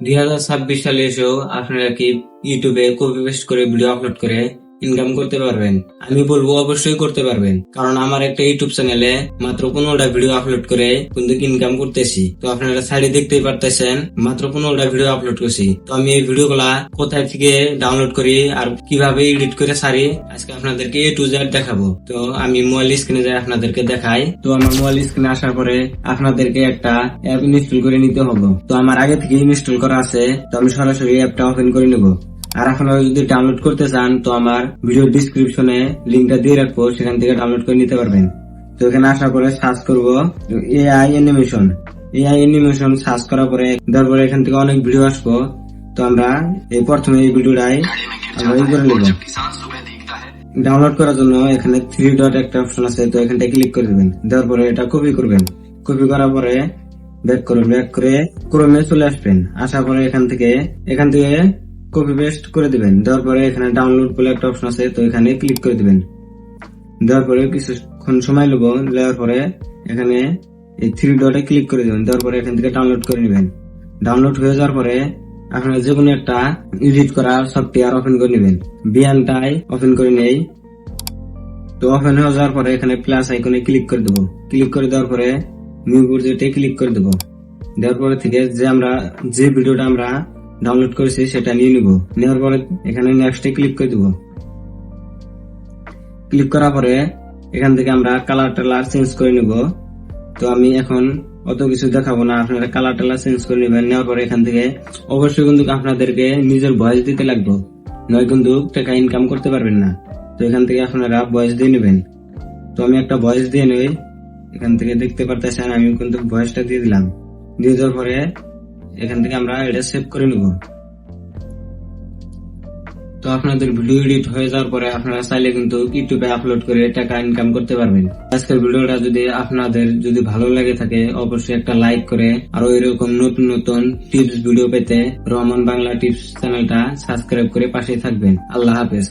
দুই হাজার ছাব্বিশ সালে এসেও আপনারা কি ইউটিউবে কপি পেস্ট করে ভিডিও আপলোড করে ইনকাম করতে পারবেন। আমি বলব অবশ্যই করতে পারবেন। কারণ আমার একটা ইউটিউব চ্যানেলে মাত্র পনেরোটা ভিডিও আপলোড করে কিন্তু ইনকাম করতেছি। তো আপনারা সাইডে দেখতেই পারতেছেন, মাত্র পনেরোটা ভিডিও আপলোড করছি। তো আমি এই ভিডিও গুলা কোথায় থেকে ডাউনলোড করি আর কীভাবে এডিট করে সারি, আজকে আপনাদেরকে এ টু জেড দেখাবো। তো আমি মোবাইল স্ক্রিনে যাই আপনাদেরকে দেখাই। তো আমার মোবাইল স্ক্রিনে আসার পরে আপনাদেরকে একটা অ্যাপ ইনস্টল করে নিতে হবে। তো আমার আগে থেকে ইনস্টল করা আছে। তো আমি সরাসরি অ্যাপটা ওপেন করে নেব। আর আপনারা যদি ডাউনলোড করতে চান, তো আমার ভিডিও ডিসক্রিপশনে লিঙ্কটা দিয়ে রাখব, সেখান থেকে ডাউনলোড করে নিতে পারবেন। তো এখানে আসার পরে সার্চ করব AI animation AI animation search করার পরে তারপরে এখান থেকে অনেক ভিডিও আসব। তো আমরা এই প্রথমে এই ভিডিওটাই আমরা এই করে নেব। ডাউনলোড করার জন্য এখানে থ্রি ডট একটা অপশন আছে, তো এখানটা ক্লিক করে দেবেন দেওয়ার পরে এটা কপি করবেন। কপি করার পরে ব্যাক করবেন ব্যাক করে ক্রমে চলে আসবেন। আসার পরে এখান থেকে এখান থেকে কপি পেস্ট করে দিবেন। দেওয়ার পরে এখানে ডাউনলোড বলে একটা অপশন আছে, তো এখানে ক্লিক করে দিবেন। দেওয়ার পরে কিছুক্ষণ সময় নেব দেওয়ার পরে এখানে এই থ্রি ডটে ক্লিক করে দিবেন। দেওয়ার পরে এখান থেকে ডাউনলোড করে নেবেন। ডাউনলোড হয়ে যাওয়ার পরে আপনারা যে কোনো একটা এডিট করার সফটওয়্যার ওপেন করে নেবেন। বিয়ানটাই ওপেন করে নেই। তো ওপেন হয়ে যাওয়ার পরে এখানে প্লাস আইকনে ক্লিক করে দেবো। ক্লিক করে দেওয়ার পরে নিউ প্রজেক্টে ক্লিক করে দেবো। দেওয়ার পরে থেকে যে আমরা, যে ভিডিওটা আমরা ডাউনলোড করেছি, সেটা নিয়ে নিব। নেওয়ার পরে এখানে নেক্সটে ক্লিক করে দেবো। ক্লিক করার পরে এখান থেকে আমরা কালার টালার চেঞ্জ করে নিব। তো আমি এখন অত কিছু দেখাবো না, আপনারা কালার টালার চেঞ্জ করে নেবেন। নেওয়ার পরে এখান থেকে অবশ্যই কিন্তু আপনাদেরকে নিজের ভয়েস দিতে লাগবে। নয় কিন্তু টাকা ইনকাম করতে পারবেন না। তো এখান থেকে আপনারা ভয়েস দিয়ে নেবেন। তো আমি একটা ভয়েস দিয়ে নেই। এখান থেকে দেখতে পারতেছেন, আমি কিন্তু ভয়েসটা দিয়ে দিলাম। দিয়ে দেওয়ার পরে এখান থেকে আমরা এটা সেভ করে নিব। তো আপনাদের ভিডিও এডিট হয়ে যাওয়ার পরে আপনারা চাইলে কিন্তু ইউটিউবে আপলোড করে টাকা ইনকাম করতে পারবেন। আজকের ভিডিওটা যদি আপনাদের যদি ভালো লাগে থাকে, অবশ্যই একটা লাইক করে আরও এরকম নতুন নতুন টিপস ভিডিও পেতে রহমান বাংলা টিপস চ্যানেলটা সাবস্ক্রাইব করে পাশে থাকবেন। আল্লাহ হাফেজ।